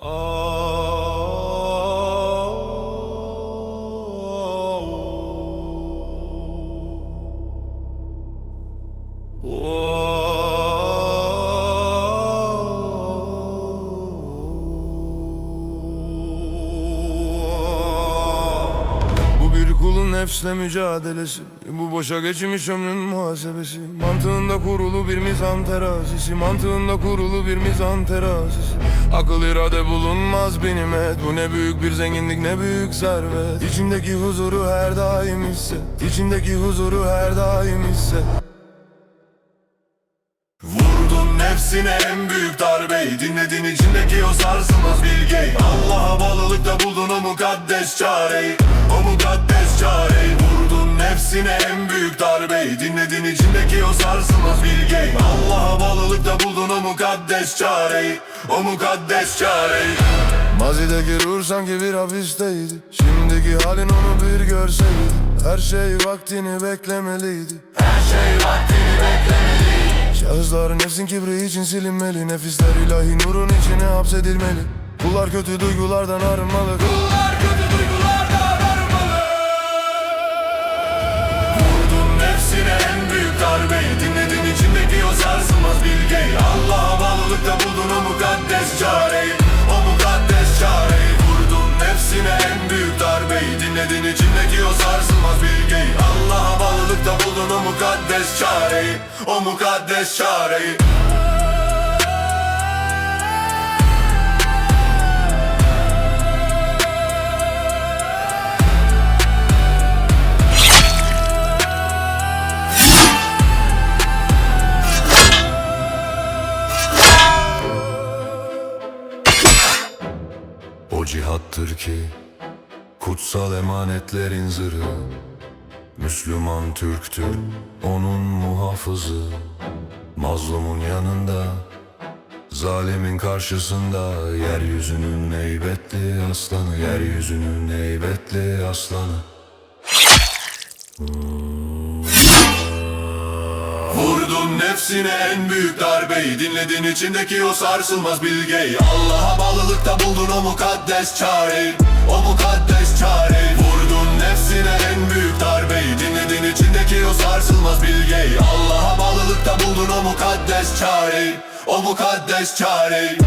Bu nefsle mücadelesi. Bu boşa geçmiş ömrün muhasebesi. Mantığında kurulu bir mizan terazisi. Mantığında kurulu bir mizan terazisi. Akıl irade bulunmaz bir nimet Bu ne büyük bir zenginlik ne büyük servet. İçindeki huzuru her daim hisset İçindeki huzuru her daim hisset nefsine en büyük darbeyi Dinledin içindeki o sarsılmaz bilgeyi. Allah'a bağlılıkta buldun o mukaddes çareyi. O mukaddes çareyi Vurdun. Nefsine en büyük darbeyi Dinledin içindeki o sarsılmaz bilgeyi. Allah'a bağlılıkta buldun o mukaddes çareyi. O mukaddes çareyi. Mazideki ruh sanki bir hapisteydi. Şimdiki halin onu bir görseydi. Her şey vaktini beklemeliydi Şahısların nefsin kibri için silinmeli. Nefisler ilahi nurun içine hapsedilmeli. Kullar kötü duygulardan arınmalı. Kullar kötü duygulardan arınmalı. Vurdun nefsine en büyük darbeyi. Dinledin içindeki o sarsılmaz bilgeyi. Allah'a bağlılıkta buldun o mukaddes çareyi mukaddes çareyi. O cihattır ki Kutsal emanetlerin zırhı Müslüman Türktür Onun muhafızı Mazlumun yanında Zalimin karşısında Yeryüzünün heybetli aslanı Yeryüzünün heybetli aslanı. Vurdun nefsine en büyük darbeyi Dinledin içindeki o sarsılmaz bilgeyi. Allah'a bağlılıkta buldun o mukaddes çareyi O mukaddes çareyi çareyi O mukaddes çareyi